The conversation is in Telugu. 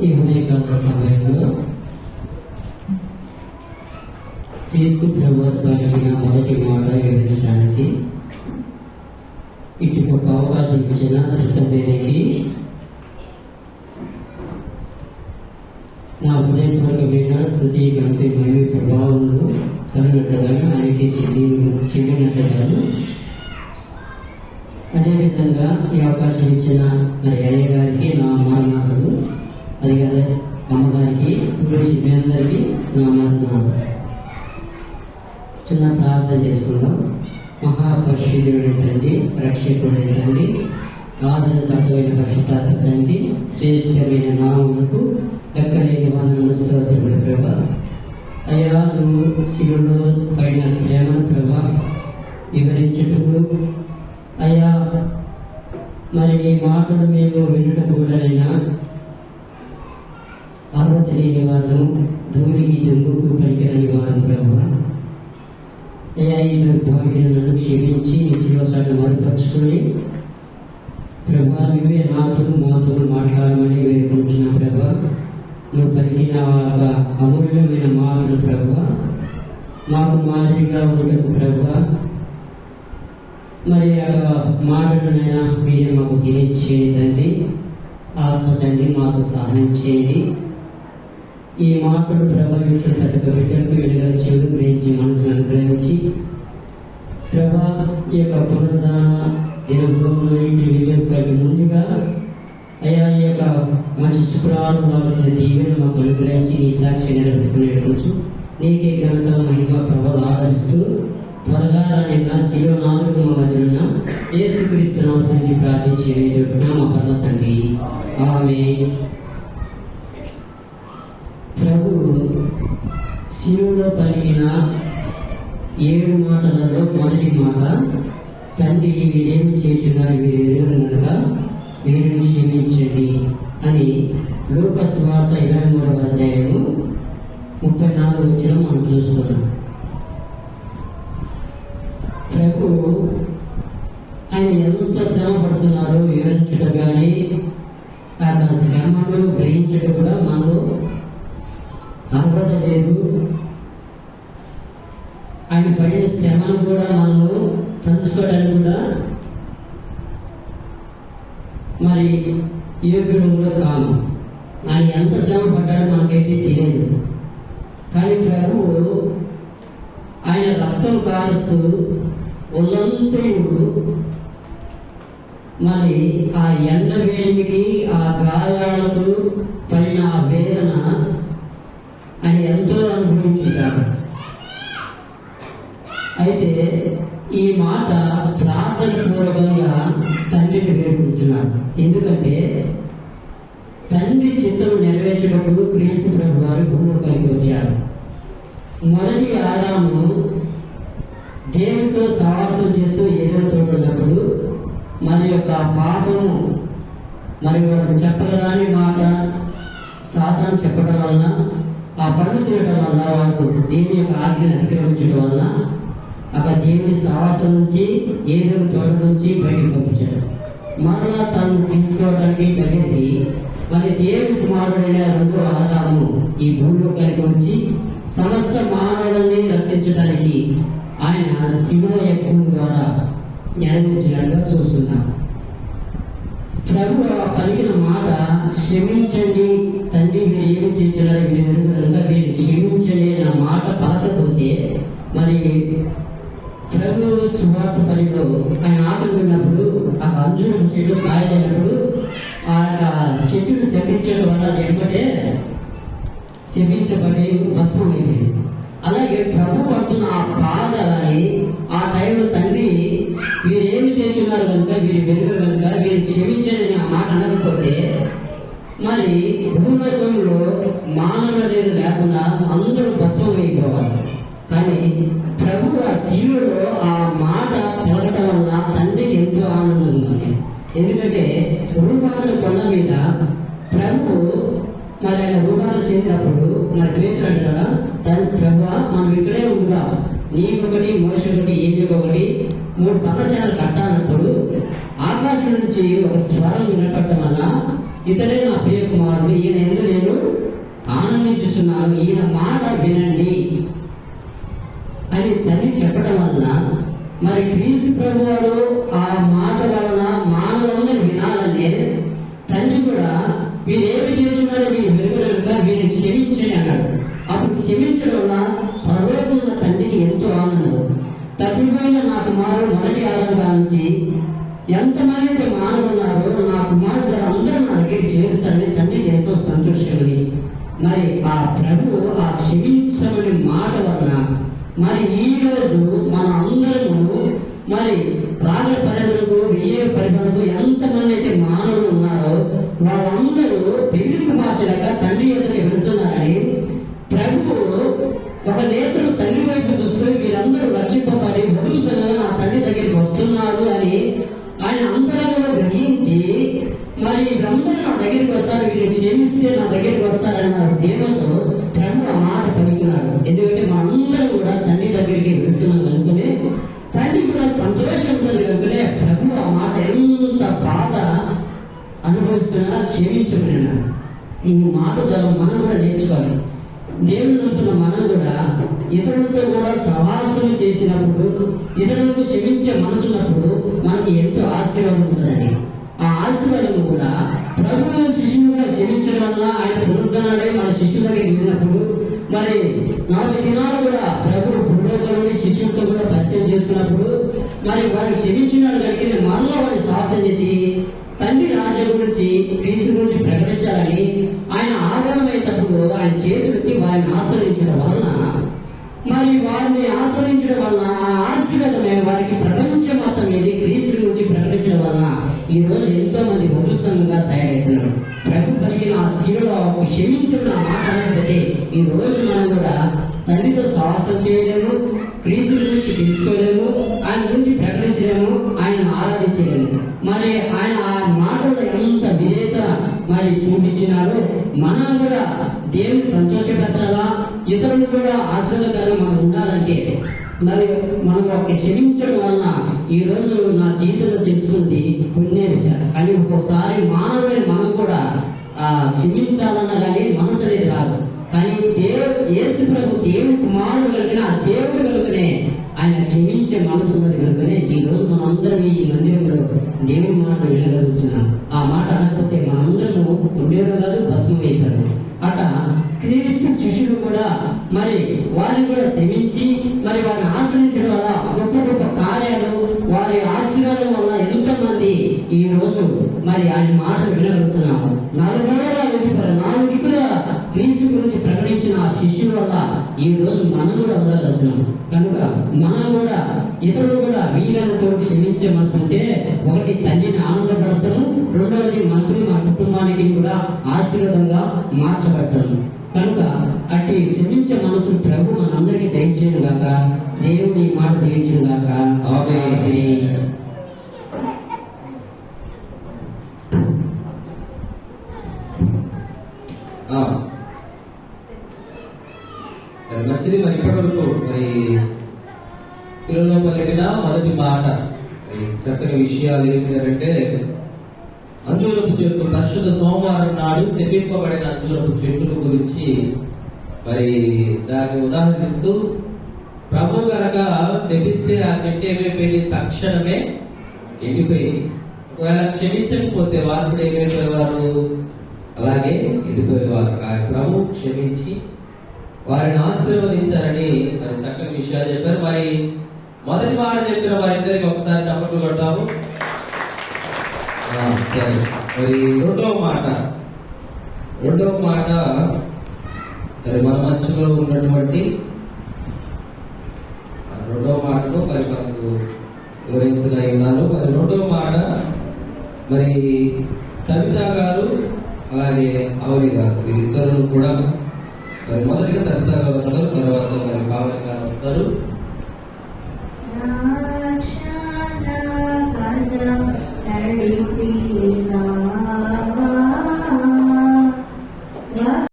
ఈ ఉదయకాల సమయంలో క్రీస్తు ప్రభు పలికిన మొదటి మాట వివరించడానికి ఇటు ఒక అవకాశం ఇచ్చిన కృతజ్ఞతకి నా హృదయపూర్వకమైన స్థుతి గంతి మరియు ప్రభావములు కలిగినట్టుగాను ఆయనకి చెల్లి చెల్లినట్లుగాను అదేవిధంగా ఈ అవకాశం ఇచ్చిన మరి అయ్య గారికి నా అమ్మానాథుడు అది అమ్మగారికి ఇప్పుడు మీ అందరికీ నా చిన్న ప్రార్థన చేసుకుందాం. మహాపరిశుద్ధుడి తండ్రి రక్షకుడి తండ్రి ఆదరణకర్తమైన పరిశుద్ధాత్మ తండ్రి శ్రేష్టమైన నామములకు ఎక్కడైన వందనము స్తోత్రములు ప్రభా. అయ్యా నువ్వు శివుడు పైన శ్రమను ప్రభా వివరించుటకు. అయ్యా మరి ఈ మాటలు మేము వినుట కూడానైనా అర్హత లేని వాళ్ళు ధూళికి దుమ్ముకు పనికిరని వారు ప్రభా. అయ్యా ఈ దుర్భాగ్యులను క్షమించి నీ శివసాన్ని మరుపరుచుకొని ప్రభా నువ్వే నాతులు మాతులు మాట్లాడమని వేడుకుంటున్న ప్రభా. నువ్వు పలికిన ఆ అమూల్యమైన మాటలు ప్రభా మాకు మాదిరిగా ఉండటం ప్రభా. మరి ఆ మాటలనైనా మీరే మాకు తెలియచేయండి ఆత్మ తండ్రి మాకు సహాయం చేయండి. ఈ మాటలు ప్రభావించిన ప్రతి ఒక్క బిడ్డకు వెలుగా చెవులు గ్రహించి మనసును అనుగ్రహించి ప్రభా ఈ యొక్క పునరుద్ధాన దినభూమిలోకి వెళ్ళేప్పటి ముందుగా అయ్యా ఈ యొక్క మంచి శుక్రవారం రావాల్సిన దీవెన మాకు అనుగ్రహించి నీ సాక్షి నిలబెట్టుకునేటచ్చు నీకే ఘనత మహిమ ప్రభావం ఆదరిస్తూ త్వరగా నిన్న శివ నాలుగు మా మధ్యన ఏసుక్రీస్తు నామానికి ప్రార్థించి వేడుకుంటున్నా మా పరమ తండ్రి. ఆమె పలికిన ఏడు మాటలలో మొదటి మాట తండ్రి వీరేమి చేస్తున్నారు వీరు ఎదురుగా వీరిని క్షమించండి అని లోక స్వార్థ ఇరవై మూడవ అధ్యాయము ముప్పై నాలుగు వచ్చిన మనం చూస్తున్నాం. ప్రభు ఆయన ఎంత శ్రమ పడుతున్నారో వివరించడం కానీ ఆ శ్రమను గ్రహించడం కూడా మనలో అర్హత లేదు. ఆయన పడిన శ్రమను కూడా మనము తలుచుకోవడానికి కూడా మరి యోగ్యుడు కాము ఆయన ఎంత శ్రమ పడ్డారో మనకైతే తెలియదు. కానీ ప్రభు ఆయన రక్తం కారుస్తూ ఒళ్ళంతయుడు మరి ఆ ఎండ వేలికి ఆ గాయాలకు మొదటి ఆదాము దేవునితో సహవాసం చేస్తూ ఏదో తోడున్నప్పుడు మన యొక్క పాపము మరి వారు చెప్పరాని మాట సాధన చెప్పడం వలన ఆ పనులు చేయడం వల్ల వారు దేవుని యొక్క ఆజ్ఞను అతిక్రమించడం వలన అక్కడ దేవుని సాహసం నుంచి ఏదో తోట నుంచి బయటకు పంపించాడు. మరలా తను తీసుకోవడానికి కలిగి మరి దేవుని కుమారుడైన రెండో ఆదాము ఈ భూలోకానికి వచ్చి సమస్త మానవులని రక్షించడానికి ఆయన శివుల యజ్ఞం ద్వారా నెరవేర్చినట్టుగా చూస్తున్నాం. ప్రభు కలిగిన మాట క్షమించండి తండ్రి మీరు ఏమి మీరు మీరు క్షమించండి నా మాట పలకపోతే మరి ప్రభు సువార్త పనిలో ఆయన ఆకలి ఉన్నప్పుడు ఆ అంజురం చెట్టు కాయలైనప్పుడు ఆ యొక్క చెట్టు శపించబడి వస్తువు అలాగే ప్రభు పడుతున్న ఆ బాధని ఆ టైంలో తండ్రి వీరు ఏమి చేస్తున్నారు కనుక వీరు వెలుగు కనుక వీరు క్షమించని ఆ మాట అనకపోతే మరి భూలోకంలో మానవ మూడు పక్కశాలు కట్టాలన్నప్పుడు ఆకాశం నుంచి ఒక స్వరం వినపడటం వల్ల ఇతడే నా ప్రియ కుమారుడు ఈయన ఎందుకు నేను ఆనందించుచున్నాను ఈయన మాట వినండి అని తల్లి చెప్పడం వలన మరి క్రీస్తు ప్రభు వారు ఆ క్షమించమని మాట వలన మరి ఈ రోజు మన అందరము మరి రాగ పరిధులకు వెయ్యి పరిధులకు ఎంతమంది అయితే మానవులు ఉన్నారో వాళ్ళందరూ తెలుగు మాట్లాడక తండ్రి ఎదురు ఈ మాట ద్వారా మనం కూడా నేర్చుకోవాలి. దేవుని నమ్ముతున్న మనం కూడా ఇతరులతో కూడా సవాసం చేసినప్పుడు ఇతరులకు క్షమించే మనసున్నప్పుడు మనకి ఎంతో ఆశీర్వాదం ఉంటుందని ఆ ఆశీర్వాదం కూడా ప్రభు శిష్యులుగా క్షమించడం వల్ల ఆయన పునరుద్ధరణే మన శిష్యుల వెళ్ళినప్పుడు మరి నాలుగు దినాలు కూడా ప్రభు భూలోకంలోని శిష్యులతో కూడా పరిచయం చేసుకున్నప్పుడు మరి వారిని క్షమించిన కనుక మనలో వారిని సాహసం చేసి తండ్రి రాజ్యం గురించి క్రీస్తు ఆయన చేతులెత్తి వారిని ఆశ్రయించడం వలన మరి వారిని ఆశ్రయించడం వలన ఆ ఆశీర్వాదమే వారికి ప్రపంచ మొత్తం మీద క్రీస్తు గురించి ప్రకటించడం వలన ఈ రోజు ఎంతో మంది ఉదృష్టంగా తయారవుతున్నారు ప్రభు పలికిన ఆ శివుడు క్షమించిన మాట్లాడకపోతే ఈ రోజు మనం కూడా తండ్రితో సాహసం చేయలేము క్రీస్తు గురించి తెలుసుకోలేము ఆయన గురించి ప్రకటించలేము ఆయన ఆరాధించలేము. మరి ఆయన ఆ మాటలో ఎంత విధేత మరి చూపించినాడో మన ఇతరులు కూడా మనం ఉండాలంటే మరి మనం ఒక క్షమించడం వలన ఈ రోజు నా జీవితంలో తెలుసుకుంది కొన్ని విషయాలు. కానీ ఒక్కోసారి మానవుని మనం కూడా క్షమించాలన్న కానీ మనసు అనేది రాదు. కానీ దేవు యేసు ప్రభు దేవుని కుమారుడు కలిగిన ఆ దేవుడు కనుకనే ఆయన క్షమించే మనసు ఉన్నది కనుకనే ఈ రోజు మనందరం ఈ మందిరంలో దేవుని మాట వినగలుగుతున్నాం. ఆ మాట అనకపోతే మనందరం ఈ రోజు మరి ఆయన మాటలు వినగలుగుతున్నాము. నలుగురుగా వెళ్ళిపోయారు నాలుగు క్రీస్తు గురించి ప్రకటించిన ఆ శిష్యుల వల్ల ఈ రోజు మనం కూడా ఉండగలుగుతున్నాం కనుక మనం కూడా ఇతరులు కూడా వీలైనంతో క్షమించే మనసు ఉంటే ఒకటి తండ్రిని ఆనందపరుస్తాము రెండవది మనకుని మన కుటుంబానికి కూడా ఆశీర్వాదంగా మార్చబడతాము. మంచిది మరి ఇప్పటివరకు మరి పిల్లల్లో పలికిన మొదటి మాట చక్కని విషయాలు ఏమిటంటే అంజూరపు చెట్టు పరిశుద్ధ సోమవారం నాడు శపింపబడిన అంజూరపు చెట్టుల గురించి మరి దాన్ని ఉదాహరిస్తూ ప్రభు గనక శపిస్తే ఆ చెట్టు ఏమైపోయింది? తక్షణమే ఎండిపోయింది. ఒకవేళ క్షమించకపోతే వారు కూడా ఏమైపోయేవారు అలాగే ఎండిపోయేవారు. కానీ ప్రభు క్షమించి వారిని ఆశీర్వదించారని మరి చక్కని విషయాలు చెప్పారు. మరి మొదటి మాట చెప్పిన వారిద్దరికి ఒకసారి చప్పట్లు కొడతాము. సరే. మరి రెండవ మాట. రెండవ మాట మరి మన మధ్యలో ఉన్నటువంటి ఆ రెండవ మాటను మరి మనకు వివరించదగినారు మరి రెండవ మాట మరి కవిత గారు అలాగే అవలి గారు వీరిద్దరు కూడా మరి మొదటిగా కవిత తర్వాత మరి పావని గారు వస్తారు.